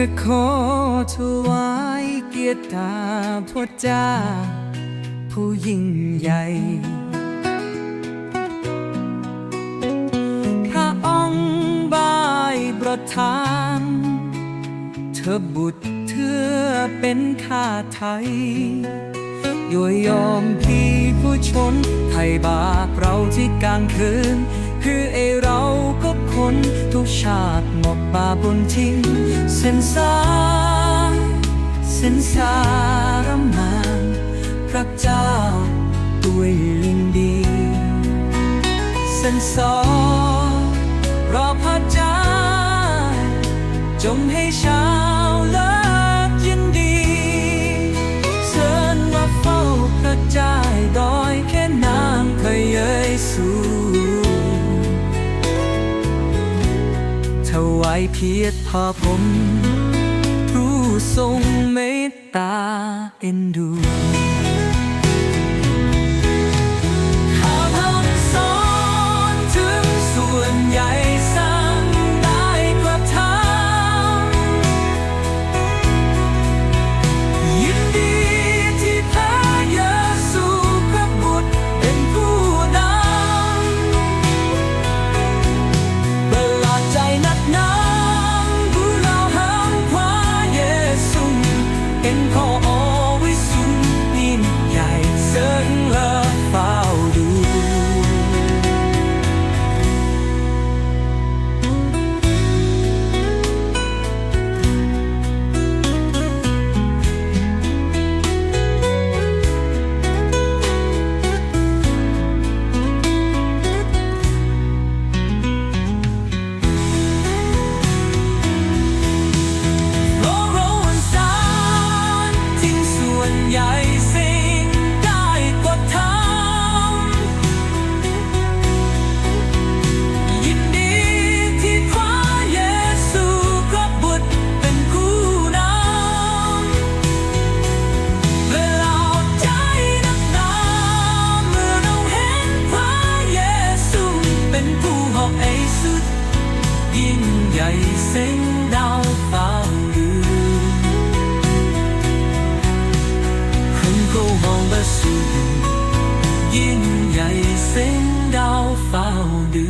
ข้าขอถวายเกียรติตาพระเจ้า ผู้ยิ่งใหญ่ พระองค์บายประทาน เธอบุตรเธอเป็นข้าไทยย่วยยอมพี่ผู้ชน ไทยบาปเราที่กลางคืน คือไอเราก็ นทุกชาติหมดบาปบนทิ้ง เส้นสายเส้นสารมานพระเจ้าด้วยลิงดี เส้นสองรอพระเจ้าจงให้ชา วายเพียรพอผม ผู้ทรงเมตตาเอ็นดู ยิ่งใหญ่เส้นดาวเฝ้าดูคนเขามองสูยิ่งใหญ่เส้นดาวเฝ้าดู